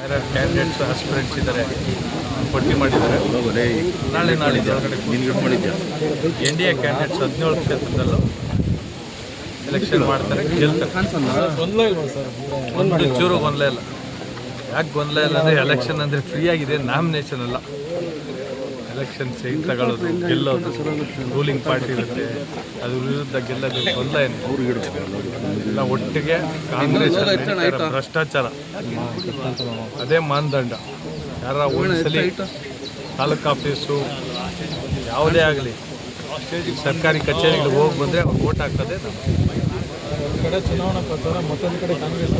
ಯಾರ್ಯಾರು candidates aspirants ಇದ್ದಾರೆ ಪಟ್ಟಿ ಮಾಡಿದ್ದಾರೆ. ನಾಳೆ ನಾಳಿದ್ದು ಒಳಗಡೆ ಎನ್ ಡಿ ಎ ಕ್ಯಾಂಡಿಡೇಟ್ಸ್ ಹದಿನೇಳು ಕ್ಷೇತ್ರದಲ್ಲೂ ಎಲೆಕ್ಷನ್ ಮಾಡ್ತಾರೆ. ಗೆಲ್ತಾರೆ. ಒಂದು ಚೂರು ಗೊಂದಲ ಇಲ್ಲ. ಯಾಕೆ ಗೊಂದಲ ಇಲ್ಲ ಅಂದರೆ ಎಲೆಕ್ಷನ್ ಅಂದರೆ ಫ್ರೀ ಆಗಿದೆ ನಾಮಿನೇಷನ್ ಅಲ್ಲ. ಎಲೆಕ್ಷನ್ ಸೀಟ್ ತಗೊಳ್ಳೋದು ಗೆಲ್ಲೋದು ರೂಲಿಂಗ್ ಪಾರ್ಟಿ ಇರುತ್ತೆ. ಅದ್ರ ವಿರುದ್ಧ ಗೆಲ್ಲೋದು ಏನು ಎಲ್ಲ ಒಟ್ಟಿಗೆ ಕಾಂಗ್ರೆಸ್ ಭ್ರಷ್ಟಾಚಾರ. ಅದೇ ಮಾನದಂಡ. ಯಾರ ಒಂದ್ಸಲಿ ತಾಲೂಕು ಆಫೀಸು ಯಾವುದೇ ಆಗಲಿ ಸರ್ಕಾರಿ ಕಚೇರಿಗೆ ಹೋಗಿ ಬಂದರೆ ಅವ್ರು ಓಟ್ ಹಾಕೋದೇ ಕಡೆ ಚುನಾವಣಾ ಪ್ರಚಾರ ಮತ್ತೊಂದು ಕಡೆ ಕಾಂಗ್ರೆಸ್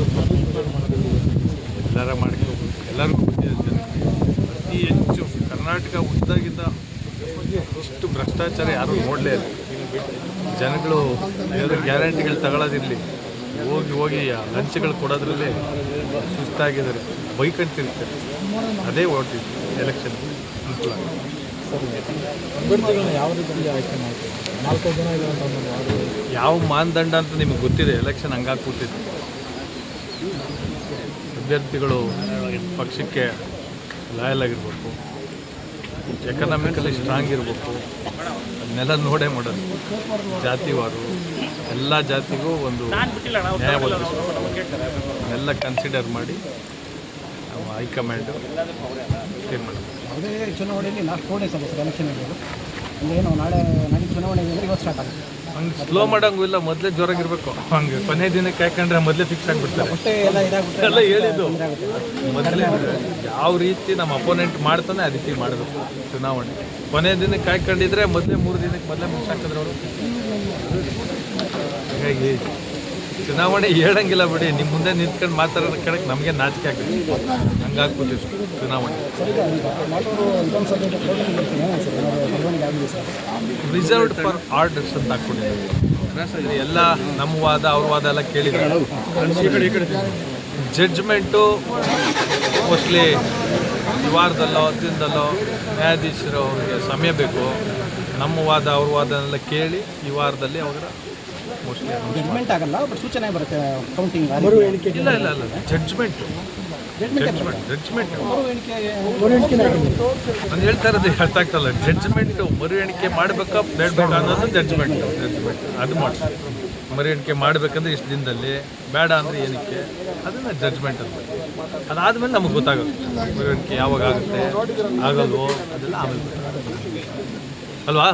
ಎಲ್ಲರ ಮಾಡ್ಕೋಬೇಕು ಎಲ್ಲರಿಗೂ ಉದ್ದಾಗಿದ್ದ ಇಷ್ಟು ಭ್ರಷ್ಟಾಚಾರ ಯಾರೂ ನೋಡಲೇ ಇಲ್ಲ. ಜನಗಳು ಏನಾದರೂ ಗ್ಯಾರಂಟಿಗಳು ತಗೊಳ್ಳೋದಿರಲಿ ಹೋಗಿ ಹೋಗಿ ಲಂಚ್ಗಳು ಕೊಡೋದ್ರಲ್ಲಿ ಸುಸ್ತಾಗಿದ್ದಾರೆ. ಬೈಕಂತಿರ್ತಾರೆ ಅದೇ ಓಡ್ತಿದ್ವಿ ಎಲೆಕ್ಷನ್ ಅನುಕೂಲ ಯಾವ ಮಾನದಂಡ ಅಂತ ನಿಮಗೆ ಗೊತ್ತಿದೆ? ಎಲೆಕ್ಷನ್ ಹಂಗಾಗಿ ಕೂತಿದೆ ಅಭ್ಯರ್ಥಿಗಳು ಪಕ್ಷಕ್ಕೆ ಲಾಯಲ್ ಆಗಿರ್ಬೇಕು. ಎಕನಾಮಿಕಲಿ ಸ್ಟ್ರಾಂಗ್ ಇರಬೇಕು. ಅದನ್ನೆಲ್ಲ ನೋಡೇ ಮಾಡೋದು. ಜಾತಿವಾರು, ಎಲ್ಲ ಜಾತಿಗೂ ಒಂದು ನ್ಯಾಯ ಎಲ್ಲ ಕನ್ಸಿಡರ್ ಮಾಡಿ ನಾವು ಯಾವುದೇ ಚುನಾವಣೆಯಲ್ಲಿ ಫೋರ್ ಡೇಸ್ ಆಗುತ್ತೆ ಎಲೆಕ್ಷನ್ ಇರೋದು ಏನು ನಾಳೆ ನಾಳೆ ಚುನಾವಣೆ ಅಂದರೆ ಇವತ್ತು ಸ್ಟಾರ್ಟ್ ಆಗುತ್ತೆ. ಹಂಗೆ ಸ್ಲೋ ಮಾಡೋಂಗೂ ಇಲ್ಲ ಮೊದಲೇ ಜೋರಾಗಿರ್ಬೇಕು ಹಂಗೆ ಕೊನೆ ದಿನಕ್ಕೆ ಯಾಕಂದ್ರೆ ಮೊದಲೇ ಫಿಕ್ಸ್ ಆಗಿಬಿಡ್ತಾರೆ ಎಲ್ಲ ಹೇಳಿದ್ದು. ಮೊದಲೇ ಯಾವ ರೀತಿ ನಮ್ಮ ಅಪೋನೆಂಟ್ ಮಾಡ್ತಾನೆ ಆ ರೀತಿ ಮಾಡಬೇಕು ಚುನಾವಣೆ. ಕೊನೆ ದಿನಕ್ಕೆ ಕಾಯ್ಕೊಂಡಿದ್ರೆ ಮೊದಲೇ ಮೂರು ದಿನಕ್ಕೆ ಮೊದಲೇ ಹಾಕಿದ್ರೆ ಅವರು. ಹಾಗಾಗಿ ಚುನಾವಣೆ ಹೇಳಂಗಿಲ್ಲ ಬಿಡಿ. ನಿಮ್ಮ ಮುಂದೆ ನಿಂತ್ಕೊಂಡು ಮಾತಾಡೋ ಕೇಳಕ್ಕೆ ನಮಗೆ ನಾಚಿಕೆ ಆಗುತ್ತೆ ಹಂಗಾಗ್ಬೋದು ಚುನಾವಣೆ. ರಿಸರ್ವ್ ಫಾರ್ ಆರ್ಡರ್ಸ್ ಅಂತ ಹಾಕ್ಕೊಂಡಿದ್ದಾರೆ. ಎಲ್ಲ ನಮ್ಮ ವಾದ, ಅವ್ರ ವಾದ ಎಲ್ಲ ಕೇಳಿದ್ದಾರೆ. ಜಡ್ಜ್ಮೆಂಟು ಮೋಸ್ಟ್ಲಿ ವಾರದಲ್ಲೋ ದಿನದಲ್ಲೋ ನ್ಯಾಯಾಧೀಶರು ಅವ್ರಿಗೆ ಸಮಯ ಬೇಕು. ನಮ್ಮ ವಾದ, ಅವ್ರ ವಾದನೆಲ್ಲ ಕೇಳಿ ಈ ವಾರದಲ್ಲಿ ಅವರ ಮೋಸ್ಟ್ಲಿ ಜಡ್ಮೆಂಟ್ ಆಗಲ್ಲ ಬಟ್ ಸೂಚನೆ ಬರುತ್ತೆ ಕೌಂಟಿಂಗ್ ಇಲ್ಲ ಇಲ್ಲ ಇಲ್ಲ. ಜಡ್ಜ್ಮೆಂಟ್ ಜಡ್ಜ್ಮೆಂಟ್ ಜಡ್ಜ್ಮೆಂಟ್ ನಾನು ಹೇಳ್ತಾ ಇರೋದು ಅರ್ಥ ಆಗ್ತಲ್ಲ ಜಡ್ಜ್ಮೆಂಟ್ ಮರು ಎಣಿಕೆ ಮಾಡಬೇಕಾ ಬೇಡಬೇಕಾ ಅನ್ನೋದು ಜಡ್ಜ್ಮೆಂಟ್ ಜಡ್ಜ್ಮೆಂಟ್ ಅದು ಮಾಡಿ ಮರು ಎಣಿಕೆ ಮಾಡಬೇಕಂದ್ರೆ ಇಷ್ಟು ದಿನದಲ್ಲಿ ಬೇಡ ಅಂದರೆ ಏನಕ್ಕೆ? ಅದನ್ನ ಜಡ್ಜ್ಮೆಂಟ್ ಅಂತ ಅದಾದಮೇಲೆ ನಮಗೆ ಗೊತ್ತಾಗುತ್ತೆ. ಮರು ಎಣಿಕೆ ಯಾವಾಗ ಆಗುತ್ತೆ ಆಗಲ್ವೋ ಅದೆಲ್ಲ ಆಮೇಲೆ ಅಲ್ವಾ?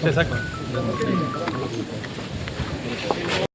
ಸರಿ ಸಾಕು. 何だろう?